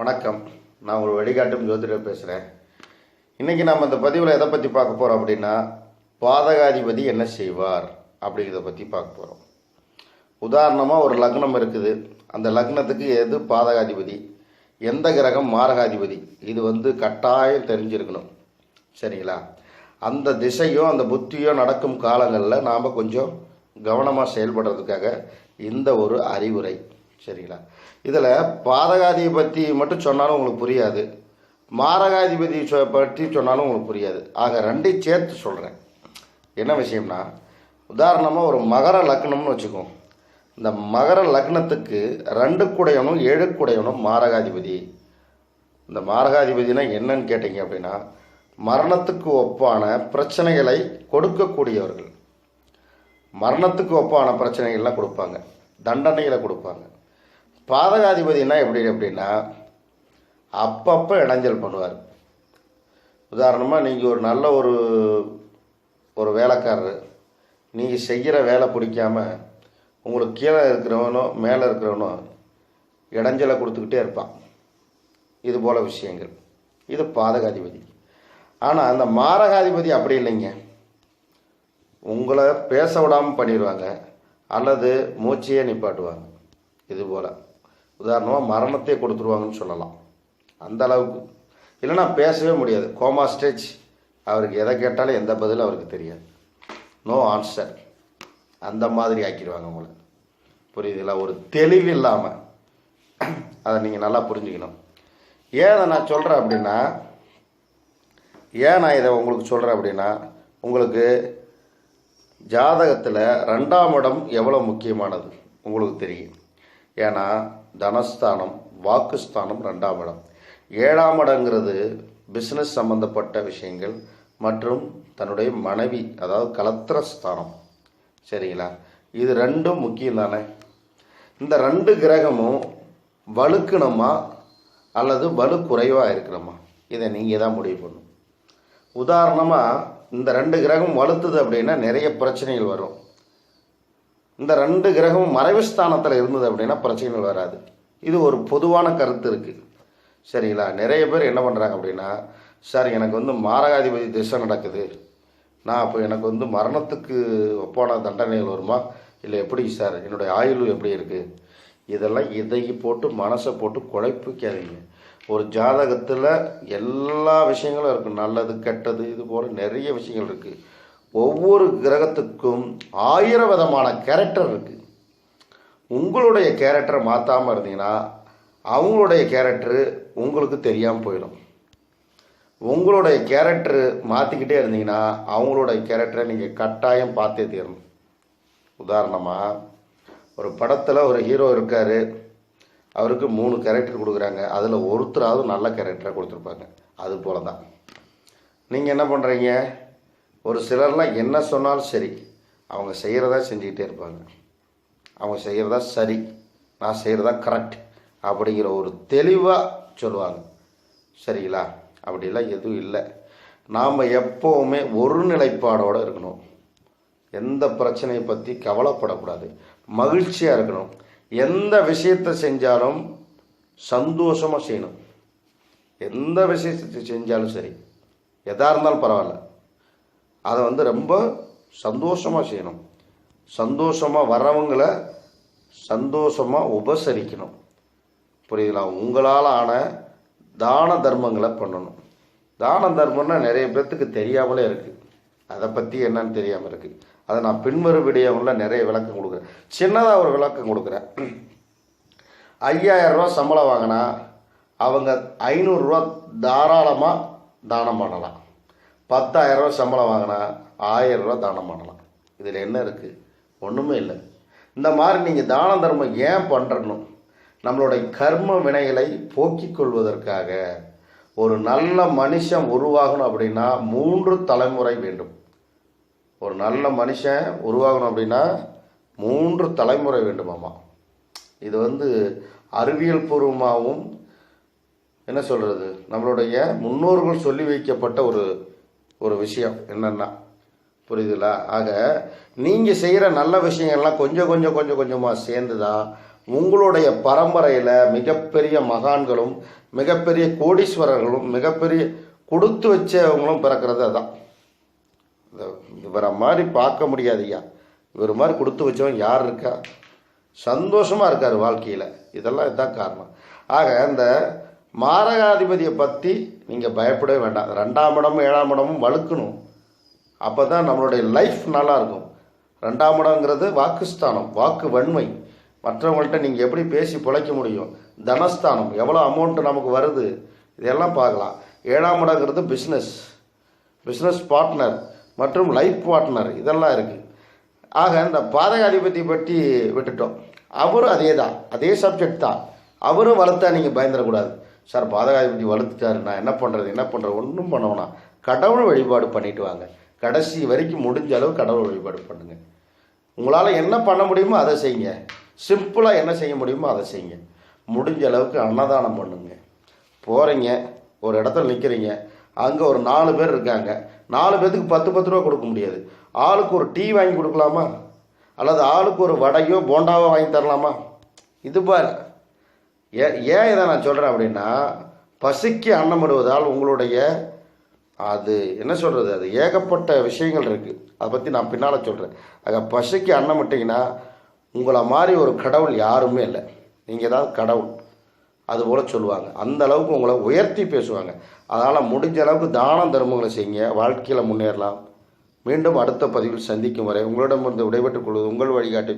வணக்கம். நான் ஒரு வழிகாட்டும் ஜோதிடர் பேசுகிறேன் இன்றைக்கி நம்ம இந்த பதிவில் எதை பற்றி பார்க்க போகிறோம் அப்படின்னா பாதகாதிபதி என்ன செய்வார் அப்படிங்கிறத பற்றி பார்க்க போகிறோம் உதாரணமாக ஒரு லக்னம் இருக்குது. அந்த லக்னத்துக்கு எது பாதகாதிபதி? எந்த கிரகம் மாரகாதிபதி? இது வந்து கட்டாயம் தெரிஞ்சிருக்கணும். சரிங்களா? அந்த திசையும் அந்த புத்தியோ நடக்கும் காலங்களில் நாம் கொஞ்சம் கவனமாக செயல்படுறதுக்காக இந்த ஒரு அறிவுரை. சரிங்களா? இதில் பாதகாதிபத்தி மட்டும் சொன்னாலும் உங்களுக்கு புரியாது. மாரகாதிபதி பற்றி சொன்னாலும் உங்களுக்கு புரியாது. ஆக ரெண்டையும் சேர்த்து சொல்கிறேன் என்ன விஷயம்னா உதாரணமாக ஒரு மகர லக்னம்னு வச்சுக்கோம் இந்த மகர லக்னத்துக்கு ரெண்டு குடையனும் ஏழு குடையனும் மாரகாதிபதி. இந்த மாரகாதிபதினா என்னன்னு கேட்டிங்க அப்படின்னா மரணத்துக்கு ஒப்பான பிரச்சனைகளை கொடுக்கக்கூடியவர்கள். மரணத்துக்கு ஒப்பான பிரச்சனைகள்லாம் கொடுப்பாங்க. தண்டனைகளை கொடுப்பாங்க. பாதகாதிபதினா எப்படி அப்படின்னா அப்பப்போ இடைஞ்சல் பண்ணுவார். உதாரணமாக நீங்கள் ஒரு நல்ல ஒரு ஒரு வேலைக்காரர். நீங்கள் செய்கிற வேலை பிடிக்காம உங்களுக்கு கீழே இருக்கிறவனோ மேலே இருக்கிறவனோ இடைஞ்சலை கொடுத்துக்கிட்டே இருப்பான். இது போல விஷயங்கள். இது பாதகாதிபதி. ஆனால் அந்த மாரகாதிபதி அப்படி இல்லைங்க. உங்களை பேச விடாமல் பண்ணிடுவாங்க. அல்லது மூச்சையே நிப்பாட்டுவாங்க. இது போல். உதாரணமாக மரணத்தை கொடுத்துருவாங்கன்னு சொல்லலாம். அந்த அளவுக்கு. இல்லைன்னா பேசவே முடியாது. Coma stage. அவருக்கு எதை கேட்டாலும் எந்த பதிலும் அவருக்கு தெரியாது. நோ ஆன்சர் அந்த மாதிரி ஆக்கிடுவாங்க உங்களை. புரியுதுங்களா ஒரு தெளிவு இல்லாமல் அதை நீங்கள் நல்லா புரிஞ்சுக்கணும். ஏன் அதை நான் சொல்கிறேன் அப்படின்னா ஏன் நான் இதை உங்களுக்கு சொல்கிறேன் அப்படின்னா உங்களுக்கு ஜாதகத்தில் ரெண்டாம் இடம் எவ்வளோ முக்கியமானது? உங்களுக்கு தெரியும். ஏன்னா தனஸ்தானம் வாக்குஸ்தானம் ரெண்டாம் இடம். ஏழாம் இடங்கிறது பிஸ்னஸ் சம்மந்தப்பட்ட விஷயங்கள் மற்றும் தன்னுடைய மனைவி அதாவது கலத்திர ஸ்தானம் சரிங்களா? இது ரெண்டும் முக்கியம் தானே? இந்த ரெண்டு கிரகமும் வலுக்கணுமா அல்லது வலு குறைவாக இருக்கணுமா? இதை நீங்கள் தான் முடிவு பண்ணும் உதாரணமாக இந்த ரெண்டு கிரகம் வலுத்துது அப்படின்னா நிறைய பிரச்சனைகள் வரும். இந்த ரெண்டு கிரகமும் மறைவு ஸ்தானத்தில் இருந்தது அப்படின்னா பிரச்சனைகள் வராது. இது ஒரு பொதுவான கருத்து இருக்குது சரிங்களா? நிறைய பேர் என்ன பண்ணுறாங்க அப்படின்னா சார் எனக்கு வந்து மாரகாதிபதி திசை நடக்குது. நான் அப்போ எனக்கு வந்து மரணத்துக்கு ஒப்பான தண்டனைகள் வருமா? இல்லை எப்படி சார்? என்னுடைய ஆயுள் எப்படி இருக்குது இதெல்லாம் இதை போட்டு மனசை போட்டு குழப்பிக்காதீங்க ஒரு ஜாதகத்தில் எல்லா விஷயங்களும் இருக்குது நல்லது கெட்டது இது போல் நிறைய விஷயங்கள் இருக்குது ஒவ்வொரு கிரகத்துக்கும் ஆயிரம் விதமான கேரக்டர் இருக்குது உங்களுடைய கேரக்டரை மாற்றாமல் இருந்தீங்கன்னா அவங்களுடைய கேரக்டரு உங்களுக்கு தெரியாமல் போயிடும். உங்களுடைய கேரக்டரு மாற்றிக்கிட்டே இருந்தீங்கன்னா அவங்களுடைய கேரக்டரை நீங்கள் கட்டாயம் பார்த்தே தீரணும். உதாரணமாக ஒரு படத்தில் ஒரு ஹீரோ இருக்கார். அவருக்கு மூணு கேரக்டர் கொடுக்குறாங்க. அதில் ஒருத்தராவது நல்ல கேரக்டரை கொடுத்துருப்பாங்க. அது போல தான் நீங்கள் என்ன பண்ணுறீங்க ஒரு சிலர்லாம் என்ன சொன்னாலும் சரி. அவங்க செய்கிறதா செஞ்சுக்கிட்டே இருப்பாங்க. அவங்க செய்கிறதா சரி. நான் செய்கிறதா கரெக்ட் அப்படிங்கிற ஒரு தெளிவாக சொல்லுவாங்க. சரிங்களா? அப்படிலாம் எதுவும் இல்லை. நாம் எப்போவுமே ஒரு நிலைப்பாடோடு இருக்கணும். எந்த பிரச்சனையை பற்றி கவலைப்படக்கூடாது. மகிழ்ச்சியாக இருக்கணும். எந்த விஷயத்தை செஞ்சாலும் சந்தோஷமாக செய்யணும். எந்த விஷயத்தை செஞ்சாலும் சரி. எதாக இருந்தாலும் பரவாயில்ல. அதை வந்து ரொம்ப சந்தோஷமாக செய்யணும். சந்தோஷமாக வர்றவங்களை சந்தோஷமாக உபசரிக்கணும். புரியுதுங்களா? உங்களால் ஆன தான தர்மங்களை பண்ணணும். தான தர்மம்னா நிறைய பேர்த்துக்கு தெரியாமலே இருக்குது அதை பற்றி என்னன்னு தெரியாமல் இருக்குது அதை நான் பின்வரும் வீடியோவில் நிறைய விளக்கம் கொடுக்குறேன். சின்னதாக ஒரு விளக்கம் கொடுக்குறேன். ஐயாயிரம் ரூபா சம்பளம் வாங்கினா அவங்க ஐநூறுரூவா தாராளமாக தானம் பண்ணலாம். பத்தாயிரம் ரூபா சம்பளம் வாங்கினா ஆயிரம் ரூபா தானம் பண்ணலாம். இதில் என்ன இருக்குது ஒன்றுமே இல்லை. இந்த மாதிரி நீங்கள் தான தர்மம் ஏன் பண்ணுறணும் நம்மளுடைய கர்ம வினைகளை போக்கிக் கொள்வதற்காக ஒரு நல்ல மனுஷன் உருவாகணும் அப்படின்னா மூன்று தலைமுறை வேண்டும். ஒரு நல்ல மனுஷன் உருவாகணும் அப்படின்னா மூன்று தலைமுறை வேண்டுமாமா இது வந்து அறிவியல் பூர்வமாகவும் என்ன சொல்கிறது நம்மளுடைய முன்னோர்கள் சொல்லி வைக்கப்பட்ட ஒரு ஒரு விஷயம் என்னென்னா புரியுதுங்களா ஆக நீங்கள் செய்கிற நல்ல விஷயங்கள்லாம் கொஞ்சம் கொஞ்சம் கொஞ்சம் கொஞ்சமாக சேர்ந்து தான் உங்களுடைய பரம்பரையில் மிகப்பெரிய மகான்களும் மிகப்பெரிய கோடீஸ்வரர்களும் மிகப்பெரிய கொடுத்து வச்சவங்களும் பிறக்கிறது அதான். இவரை மாதிரி பார்க்க முடியாது ஐயா. இவர் மாதிரி கொடுத்து வச்சவன் யார் இருக்கா? சந்தோஷமாக இருக்கார் வாழ்க்கையில். இதெல்லாம் இதுதான் காரணம். ஆக இந்த மாரகாதிபதியை பற்றி நீங்கள் பயப்படவே வேண்டாம். ரெண்டாம் இடமும் ஏழாம் இடமும் வழுக்கணும் அப்போ தான் நம்மளுடைய லைஃப் நல்லாயிருக்கும். ரெண்டாம் இடங்கிறது வாக்குஸ்தானம் வாக்கு வன்மை. மற்றவங்கள்ட்ட நீங்கள் எப்படி பேசி பிழைக்க முடியும்? தனஸ்தானம். எவ்வளோ அமௌண்ட் நமக்கு வருது? இதெல்லாம் பார்க்கலாம். ஏழாம் இடங்கிறது பிஸ்னஸ் பிஸ்னஸ் பார்ட்னர் மற்றும் லைஃப் பார்ட்னர் இதெல்லாம் இருக்குது ஆக இந்த பாதகாதிபதி பற்றி விட்டுட்டோம். அவரும் அதே தான் அதே சப்ஜெக்ட் தான். அவரும் வளர்த்தா நீங்கள் பயந்துடக்கூடாது. சார் பாதகாதிபதி வளர்த்துட்டாரு நான் என்ன பண்ணுறது என்ன பண்ணுறது ஒன்றும் பண்ண கடவுள் வழிபாடு பண்ணிட்டு வாங்க. கடைசி வரைக்கும் முடிஞ்ச அளவு கடவுள் வழிபாடு பண்ணுங்க. உங்களால் என்ன பண்ண முடியுமோ அதை செய்யுங்க. சிம்பிளாக என்ன செய்ய முடியுமோ அதை செய்யுங்க. முடிஞ்ச அளவுக்கு அன்னதானம் பண்ணுங்க. போகிறீங்க ஒரு இடத்துல நிற்கிறீங்க அங்கே ஒரு நாலு பேர் இருக்காங்க. நாலு பேர்த்துக்கு பத்து பத்து ரூபா கொடுக்க முடியாது. ஆளுக்கு ஒரு டீ வாங்கி கொடுக்கலாமா? அல்லது ஆளுக்கு ஒரு வடையோ போண்டாவோ வாங்கி தரலாமா? இது பாரு. ஏ ஏன் இதை நான் சொல்கிறேன் அப்படின்னா பசிக்கு அன்னமிடுவதால் உங்களுடைய அது என்ன சொல்கிறது அது ஏகப்பட்ட விஷயங்கள் இருக்குது அதை பற்றி நான் பின்னால் சொல்கிறேன் ஆக பசிக்கு அன்னமிட்டிங்கன்னா உங்களை மாதிரி ஒரு கடவுள் யாருமே இல்லை. நீங்கள் தான் கடவுள். அதுபோல் சொல்லுவாங்க. அந்த அளவுக்கு உங்களை உயர்த்தி பேசுவாங்க. அதனால் முடிஞ்ச அளவுக்கு தானம் தர்மங்களை செய்யுங்க. வாழ்க்கையில் முன்னேறலாம். மீண்டும் அடுத்த பதிவில் சந்திக்கும் வரை உங்களிடமிருந்து விடைபெற்றுக் கொள்வது உங்கள் வழிகாட்டி